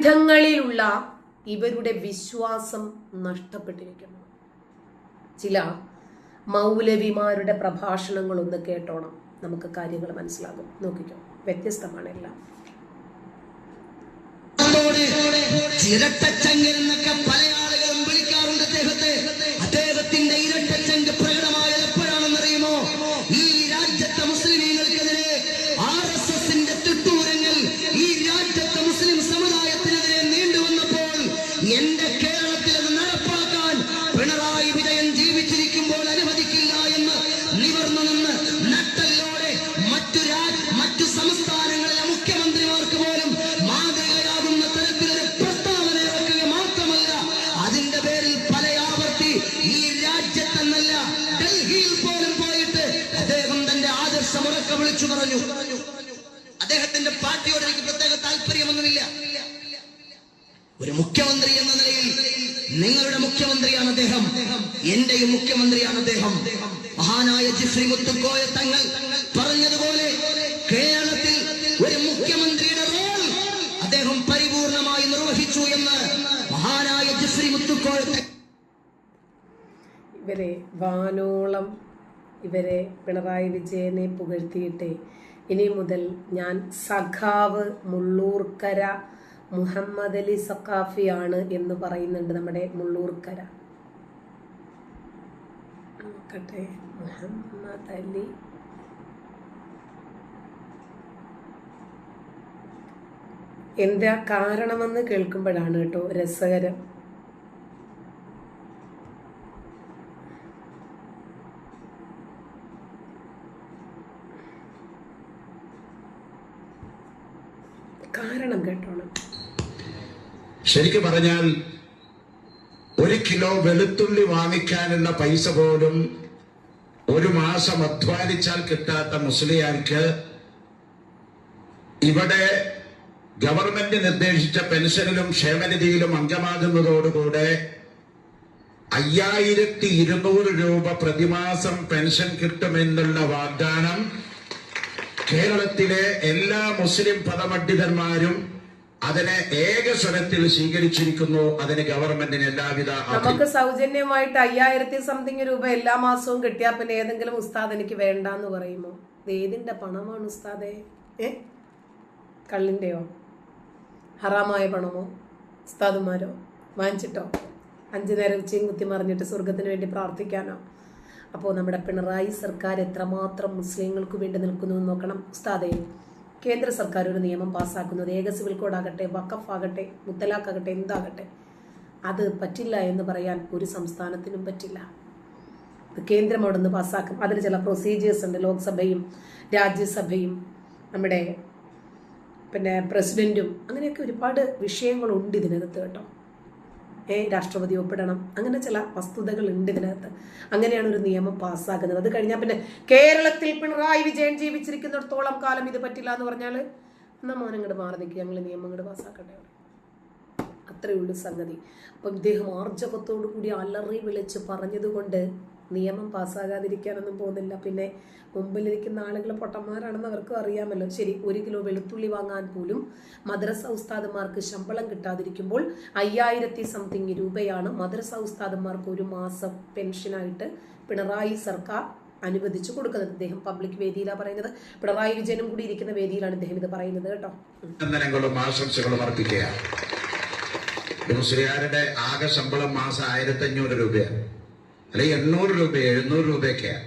ഗ്രന്ഥങ്ങളിലുള്ള ഇവരുടെ വിശ്വാസം നഷ്ടപ്പെട്ടിരിക്കുന്നു. ചില മൗലവിമാരുടെ പ്രഭാഷണങ്ങളൊന്ന് കേട്ടോണം. നമുക്ക് കാര്യങ്ങൾ മനസ്സിലാകും. നോക്കിക്കോ. വ്യത്യസ്തമാണ് എല്ലാം. ചിരട്ടച്ചങ്കൻ എന്നൊക്കെ പല ഈ രാജ്യത്തെന്നല്ല ഡൽഹിയിൽ പോലും പോയിട്ട് അദ്ദേഹം തന്റെ ആദർശം ഉറക്കെ വിളിച്ചു പറഞ്ഞു. അദ്ദേഹത്തിന്റെ പാർട്ടിയോട് എനിക്ക് പ്രത്യേക താല്പര്യമൊന്നുമില്ല. ഒരു മുഖ്യമന്ത്രി എന്ന നിലയിൽ നിങ്ങളുടെ മുഖ്യമന്ത്രിയാണ് അദ്ദേഹം. എന്റെയും മുഖ്യമന്ത്രിയാണ് അദ്ദേഹം. മഹാനായ ജിഫ്രി മുത്തുക്കോയ തങ്ങൾ പറഞ്ഞതുപോലെ ഇവരെ വാനോളം ഇവരെ പിണറായി വിജയനെ പുകഴ്ത്തിയിട്ട്. ഇനി മുതൽ ഞാൻ സഖാവ് മുള്ളൂർക്കര മുഹമ്മദ് അലി സഖാഫിയാണ് എന്ന് പറയുന്നുണ്ട് നമ്മുടെ മുള്ളൂർക്കര. നോക്കട്ടെ മുഹമ്മദ് അലി. എന്താ കാരണമെന്ന് കേൾക്കുമ്പോഴാണ് കേട്ടോ രസകരം. കാരണം കേട്ടോണം. ശരിക്കും പറഞ്ഞാൽ ഒരു കിലോ വെളുത്തുള്ളി വാങ്ങിക്കാനുള്ള പൈസ പോലും ഒരു മാസം അധ്വാനിച്ചാൽ കിട്ടാത്ത മുസ്ലിയാർക്ക് ഇവിടെ ഗവൺമെന്റ് നിർദ്ദേശിച്ച പെൻഷനിലും ക്ഷേമനിധിയിലും അംഗമാകുന്നതോടുകൂടെ അയ്യായിരത്തി ഇരുന്നൂറ് രൂപ പ്രതിമാസം പെൻഷൻ കിട്ടുമെന്നുള്ള വാഗ്ദാനം കേരളത്തിലെ എല്ലാ മുസ്ലിം പദപണ്ഡിതന്മാരും അതിനെ ഏകസ്വരത്തിൽ സ്വീകരിച്ചിരിക്കുന്നു. അതിന് ഗവൺമെന്റിന് എല്ലാവിധ നമുക്ക് സൗജന്യമായിട്ട് അയ്യായിരത്തി സംതിങ് രൂപ എല്ലാ മാസവും കിട്ടിയാൽ പിന്നെ ഏതെങ്കിലും ഉസ്താദ് എനിക്ക് വേണ്ടാന്ന് പറയുമോ? ഏതിന്റെ പണമാണ് ഉസ്താദേ? ഏ? കള്ളിന്റെയോ? ഹറാമായ പണമോ? ഉസ്താദുമാരോ? വാങ്ങിച്ചിട്ടോ? അഞ്ചു നേരം ഉച്ചയും കുത്തി മറിഞ്ഞിട്ട് സ്വർഗത്തിന് വേണ്ടി പ്രാർത്ഥിക്കാനോ? അപ്പോൾ നമ്മുടെ പിണറായി സർക്കാർ എത്രമാത്രം മുസ്ലിങ്ങൾക്ക് വേണ്ടി നിൽക്കുന്നു എന്ന് നോക്കണം? ഉസ്താദേ കേന്ദ്ര സർക്കാർ ഒരു നിയമം പാസ്സാക്കുന്നത് ഏക സിവിൽ കോഡാകട്ടെ വക്കഫ് ആകട്ടെ മുത്തലാഖാകട്ടെ എന്താകട്ടെ? അത് പറ്റില്ല എന്ന് പറയാൻ ഒരു സംസ്ഥാനത്തിനും പറ്റില്ല. കേന്ദ്രം അവിടെ നിന്ന് പാസ്സാക്കും. അതിന് ചില പ്രൊസീജിയേഴ്സ് ഉണ്ട്. ലോക്സഭയും രാജ്യസഭയും നമ്മുടെ പിന്നെ പ്രസിഡന്റും അങ്ങനെയൊക്കെ ഒരുപാട് വിഷയങ്ങളുണ്ട് ഇതിനകത്ത് കേട്ടോ. ഏ രാഷ്ട്രപതി ഒപ്പിടണം. അങ്ങനെ ചില വസ്തുതകൾ ഉണ്ട് ഇതിനകത്ത്. അങ്ങനെയാണ് ഒരു നിയമം പാസ്സാക്കുന്നത് അത് കഴിഞ്ഞാൽ പിന്നെ കേരളത്തിൽ പിണറായി വിജയൻ ജീവിച്ചിരിക്കുന്നിടത്തോളം കാലം ഇത് പറ്റില്ല എന്ന് പറഞ്ഞാൽ എന്നാൽ മോൻ ഇങ്ങോട്ട് മാറി നിൽക്കുക ഞങ്ങൾ നിയമം ഇങ്ങോട്ട് പാസ്സാക്കട്ടെ അത്രയേ സംഗതി. അപ്പം ഇദ്ദേഹം ആർജവത്തോടു കൂടി അലറി വിളിച്ച് പറഞ്ഞതുകൊണ്ട് നിയമം പാസ്സാകാതിരിക്കാനൊന്നും പോകുന്നില്ല. പിന്നെ മുമ്പിലിരിക്കുന്ന ആളുകൾ പൊട്ടന്മാരാണെന്ന് അവർക്കും അറിയാമല്ലോ. ശരി ഒരു കിലോ വെളുത്തുള്ളി വാങ്ങാൻ പോലും മദ്രസ ഉസ്താദന്മാർക്ക് ശമ്പളം കിട്ടാതിരിക്കുമ്പോൾ അയ്യായിരത്തി സംതിങ് രൂപയാണ് മദ്രസ ഉസ്താദന്മാർക്ക് ഒരു മാസം പെൻഷനായിട്ട് പിണറായി സർക്കാർ അനുവദിച്ചു കൊടുക്കുന്നത്. അദ്ദേഹം പബ്ലിക് വേദിയിലാണ് പറയുന്നത്. പിണറായി വിജയനും കൂടി ഇരിക്കുന്ന വേദിയിലാണ് ഇദ്ദേഹം ഇത് പറയുന്നത് കേട്ടോ. ആശംസകളും അർപ്പിക്കുക ആകെ ശമ്പളം മാസം ആയിരത്തി അഞ്ഞൂറ് രൂപയാണ്. അല്ലെങ്കിൽ എണ്ണൂറ് രൂപ എഴുന്നൂറ് രൂപയൊക്കെയാണ്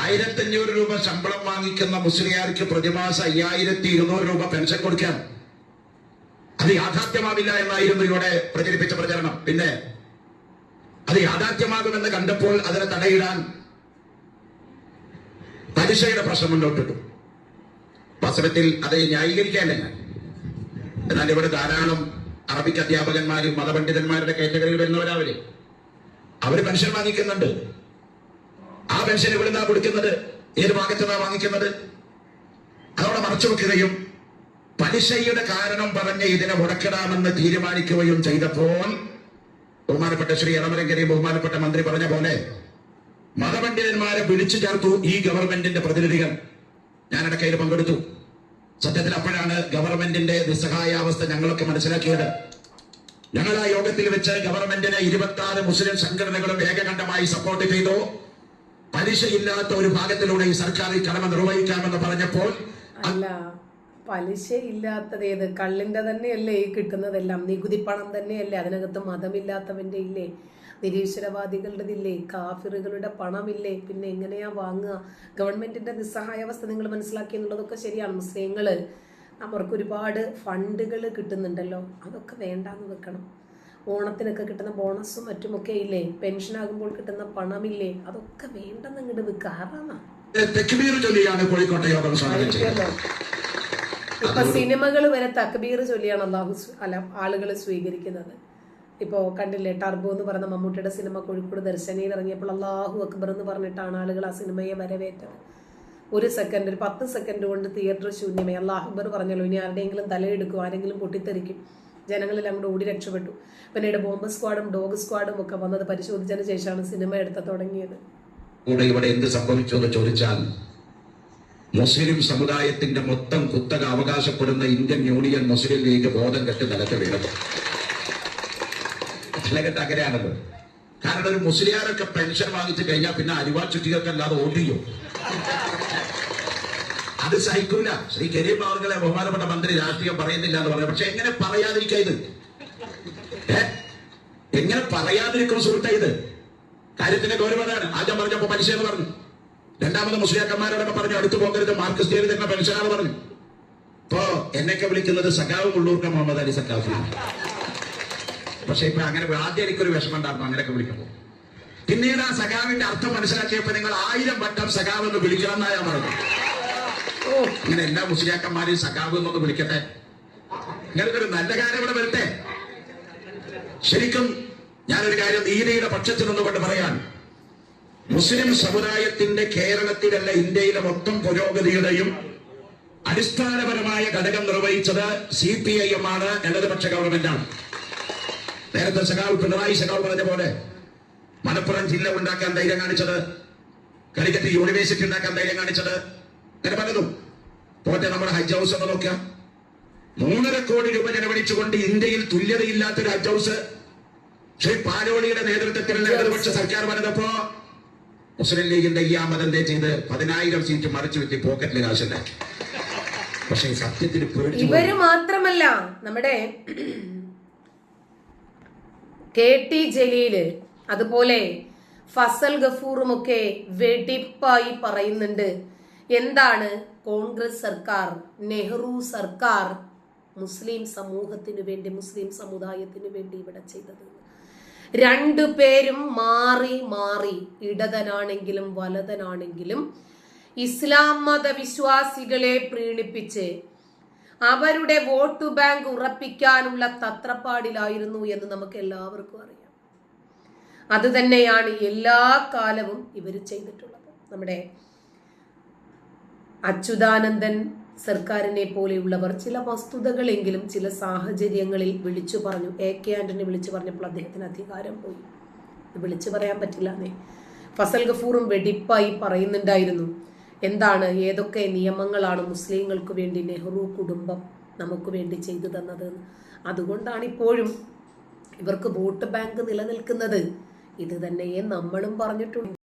ആയിരത്തി അഞ്ഞൂറ് രൂപ ശമ്പളം വാങ്ങിക്കുന്ന മുസ്ലിയാർക്ക് പ്രതിമാസം അയ്യായിരത്തി ഇരുന്നൂറ് രൂപ പെൻഷൻ കൊടുക്കാം അത് യാഥാർത്ഥ്യമാവില്ല എന്നായിരുന്നു ഇവിടെ പ്രചരിപ്പിച്ച പ്രചരണം. പിന്നെ അത് യാഥാർത്ഥ്യമാകുമെന്ന് കണ്ടപ്പോൾ അതിനെ തടയിടാൻ പലിശയുടെ പ്രശ്നം മുന്നോട്ടിട്ടു. വാസ്തവത്തിൽ അത് ന്യായീകരിക്കാനല്ല എന്നാൽ ഇവിടെ ധാരാളം അറബിക് അധ്യാപകന്മാരും മതപണ്ഡിതന്മാരുടെ കാറ്റഗറിയിൽ വരുന്നവരാവര് അവർ പെൻഷൻ വാങ്ങിക്കുന്നുണ്ട്. ആ പെൻഷൻ എവിടുന്നാ കൊടുക്കുന്നത്? ഏത് ഭാഗത്തുനിന്നാ വാങ്ങിക്കുന്നത്? അതവിടെ മറച്ചു വെക്കുകയും പലിശയുടെ കാരണം പറഞ്ഞ് ഇതിനെ മുടക്കിടാമെന്ന് തീരുമാനിക്കുകയും ചെയ്തപ്പോൾ ബഹുമാനപ്പെട്ട ശ്രീ ഇളമരങ്കരി ബഹുമാനപ്പെട്ട മന്ത്രി പറഞ്ഞ പോലെ മതപണ്ഡിതന്മാരെ വിളിച്ചു ചേർത്തു ഈ ഗവൺമെന്റിന്റെ പ്രതിനിധികൾ. ഞാൻ ഇടക്കയിൽ പങ്കെടുത്തു. സത്യത്തിൽ അപ്പോഴാണ് ഗവൺമെന്റിന്റെ നിസ്സഹായാവസ്ഥ ഞങ്ങളൊക്കെ മനസ്സിലാക്കിയത്. ഞങ്ങൾ ആ യോഗത്തിൽ വെച്ച് ഗവൺമെന്റിനെ ഇരുപത്തി ആറ് മുസ്ലിം സംഘടനകളും ഏകകണ്ഠമായി സപ്പോർട്ട് ചെയ്തു. പലിശയില്ലാത്ത ഒരു ഭാഗത്തിലൂടെ ഈ സർക്കാർ ഈ കടമ നിർവഹിക്കാമെന്ന് പറഞ്ഞപ്പോൾ അല്ല പലിശ ഇല്ലാത്തത് ഏത്? കള്ളിന്റെ തന്നെയല്ലേ ഈ കിട്ടുന്നതെല്ലാം? നികുതി പണം തന്നെയല്ലേ? അതിനകത്ത് മതമില്ലാത്തവന്റെ ഇല്ലേ? നിരീശ്വരവാദികളുടെ ഇല്ലേ കാഫിറുകളുടെ പണമില്ലേ? പിന്നെ എങ്ങനെയാ വാങ്ങുക? ഗവൺമെന്റിന്റെ നിസ്സഹായാവസ്ഥ നിങ്ങൾ മനസ്സിലാക്കി എന്നുള്ളതൊക്കെ ശരിയാണ് മുസ്ലിങ്ങൾ. അവർക്ക് ഒരുപാട് ഫണ്ടുകൾ കിട്ടുന്നുണ്ടല്ലോ. അതൊക്കെ വേണ്ടാന്ന് വെക്കണം. ഓണത്തിനൊക്കെ കിട്ടുന്ന ബോണസും മറ്റുമൊക്കെ ഇല്ലേ? പെൻഷനാകുമ്പോൾ കിട്ടുന്ന പണമില്ലേ? അതൊക്കെ വേണ്ടെന്ന് ഇങ്ങോട്ട് വെക്കാറാണ് ഇപ്പൊ സിനിമകൾ വരെ തക്ബീർ ചൊല്ലിയാണ് അള്ളാഹു അല്ല ആളുകൾ സ്വീകരിക്കുന്നത്. ഇപ്പോ കണ്ടില്ലേ ടർബോ എന്ന് പറഞ്ഞ മമ്മൂട്ടിയുടെ സിനിമ കോഴിക്കോട് ദർശനയിൽ ഇറങ്ങിയപ്പോൾ അള്ളാഹു അക്ബർ എന്ന് പറഞ്ഞിട്ടാണ് ആളുകൾ ആ സിനിമയെ വരവേറ്റത്. ഒരു സെക്കൻഡ് ഒരു പത്ത് സെക്കൻഡ് കൊണ്ട് തിയേറ്റർ ശൂന്യമായി. അള്ളാഹുബർ പറഞ്ഞല്ലോ ഇനി ആരുടെയെങ്കിലും തലയെടുക്കും ആരെങ്കിലും പൊട്ടിത്തെറിക്കും. ജനങ്ങളെല്ലാം കൂടെ ഓടി രക്ഷപ്പെട്ടു. പിന്നീട് ബോംബ് സ്ക്വാഡും ഡോഗ് സ്ക്വാഡും ഒക്കെ വന്നത് പരിശോധിച്ചതിന് ശേഷമാണ് സിനിമ എടുത്ത തുടങ്ങിയത്. ഇവിടെ എന്ത് സംഭവിച്ചു എന്ന് ചോദിച്ചാൽ മുസ്ലിം സമുദായത്തിന്റെ മൊത്തം കുത്തക അവകാശപ്പെടുന്ന ഇന്ത്യൻ യൂണിയൻ മുസ്ലിം ലീഗ് ബോധം കെട്ട് നിലത്ത് വീണത്. അങ്ങനെയാണല്ലോ. കാരണം ഒരു മുസ്ലിയാരൊക്കെ പെൻഷൻ വാങ്ങിച്ചു കഴിഞ്ഞാൽ പിന്നെ അരിവാ ചുറ്റികൾക്കല്ലാതെ ഓടിയോ? അത് സഹിക്കൂല. ശ്രീ കരീം അവർകളെ ബഹുമാനപ്പെട്ട മന്ത്രി രാഷ്ട്രീയം പറയുന്നില്ല എന്ന് പറയാം പക്ഷെ എങ്ങനെ പറയാതിരിക്കുക ഇത്? എങ്ങനെ പറയാതിരിക്കും സുഹൃത്തെ ഇത്? കാര്യത്തിന്റെ ഗൗരവതാണ്. ആദ്യം പറഞ്ഞപ്പോ പലിശ എന്ന് പറഞ്ഞു. രണ്ടാമത് മുസ്ലിയാക്കന്മാരോടൊക്കെ പറഞ്ഞു അടുത്തു പോകരുത് മാർക്സിസ്റ്റ് തന്നെ പെൻഷനാണ് പറഞ്ഞു. ഇപ്പോ എന്നൊക്കെ വിളിക്കുന്നത് സഖാവ് മുള്ളൂർക്ക മുഹമ്മദ് അലി സഖാഫ് പക്ഷെ ഇപ്പൊ അങ്ങനെ ആദ്യം എനിക്കൊരു വിഷമം ഉണ്ടായിരുന്നു അങ്ങനെയൊക്കെ വിളിക്കുമ്പോൾ പിന്നീട് ആ സഖാവിന്റെ അർത്ഥം മനസ്സിലാക്കിയപ്പോ നിങ്ങൾ ആയിരം വട്ടം സഖാവ് എന്ന് വിളിക്കണം എന്നാ പറഞ്ഞു ഇങ്ങനെ എല്ലാ മുസ്ലിയാക്കന്മാരെയും സഖാവ് എന്നൊന്ന് വിളിക്കട്ടെ. ഇങ്ങനത്തെ ഒരു നല്ല കാര്യം ഇവിടെ വരട്ടെ. ശരിക്കും ഞാനൊരു കാര്യം നീതിയുടെ പക്ഷത്തിൽ നിന്നുകൊണ്ട് പറയാൻ. മുസ്ലിം സമുദായത്തിന്റെ കേരളത്തിലല്ല ഇന്ത്യയിലെ മൊത്തം പുരോഗതിയുടെയും അടിസ്ഥാനപരമായ ഘടകം നിർവഹിച്ചത് സി പി ഐ എം ആണ് ഇടതുപക്ഷ ഗവൺമെന്റാണ് നേരത്തെ സഖാവ് പിണറായി സഖാവ് പറഞ്ഞ പോലെ മലപ്പുറം ജില്ല ഉണ്ടാക്കാൻ ധൈര്യം കാണിച്ചത് കളിക്കറ്റ് യൂണിവേഴ്സിറ്റി ഉണ്ടാക്കാൻ ധൈര്യം കാണിച്ചത് അങ്ങനെ പലതും. പോട്ടെ നമ്മുടെ ഹജ്ജ് ഹൗസ് ഒന്ന് നോക്കാം. മൂന്നര കോടി രൂപ ചെലവഴിച്ചുകൊണ്ട് ഇന്ത്യയിൽ തുല്യതയില്ലാത്തൊരു ഹജ്ജ് ഹൗസ് ശ്രീ പാലോളിയുടെ നേതൃത്വത്തിൽ ഇടതുപക്ഷ സർക്കാർ വന്നപ്പോ മുസ്ലിം ലീഗിന്റെ ഈ ആമതന്റെ ചെയ്ത് പതിനായിരം സീറ്റ് മറിച്ചു വെച്ച് പോക്കറ്റിൽ കാശുണ്ടാക്കി. പക്ഷേ സത്യത്തിൽ. ഇവർ മാത്രമല്ല നമ്മുടെ കെ ടി ജലീൽ അതുപോലെ ഫസൽ ഗഫൂറും ഒക്കെ വെടിപ്പായി പറയുന്നുണ്ട്. എന്താണ് കോൺഗ്രസ് സർക്കാർ നെഹ്റു സർക്കാർ മുസ്ലിം സമൂഹത്തിന് വേണ്ടി മുസ്ലിം സമുദായത്തിന് വേണ്ടി ഇവിടെ ചെയ്തത്. രണ്ടു പേരും മാറി മാറി ഇടതനാണെങ്കിലും വലതനാണെങ്കിലും ഇസ്ലാം മതവിശ്വാസികളെ പ്രീണിപ്പിച്ച് അവരുടെ വോട്ട് ബാങ്ക് ഉറപ്പിക്കാനുള്ള തത്രപ്പാടിലായിരുന്നു എന്ന് നമുക്ക് എല്ലാവർക്കും അറിയാം. അത് തന്നെയാണ് എല്ലാ കാലവും ഇവർ ചെയ്തിട്ടുള്ളത്. നമ്മുടെ അച്യുതാനന്ദൻ സർക്കാരിനെ പോലെയുള്ളവർ ചില വസ്തുതകളെങ്കിലും ചില സാഹചര്യങ്ങളിൽ വിളിച്ചു പറഞ്ഞു. എ കെ ആന്റണി വിളിച്ചു പറഞ്ഞപ്പോൾ അദ്ദേഹത്തിന് അധികാരം പോയി. വിളിച്ചു പറയാൻ പറ്റില്ലാന്നേ. ഫസൽ ഗഫൂറും വെടിപ്പായി പറയുന്നുണ്ടായിരുന്നു. എന്താണ് ഏതൊക്കെ നിയമങ്ങളാണ് മുസ്ലിങ്ങൾക്ക് വേണ്ടി നെഹ്റു കുടുംബം നമുക്ക് വേണ്ടി ചെയ്തു തന്നത്? അതുകൊണ്ടാണ് ഇപ്പോഴും ഇവർക്ക് വോട്ട് ബാങ്ക് നിലനിൽക്കുന്നത്. ഇത് തന്നെയേ നമ്മളും പറഞ്ഞിട്ടുണ്ട്.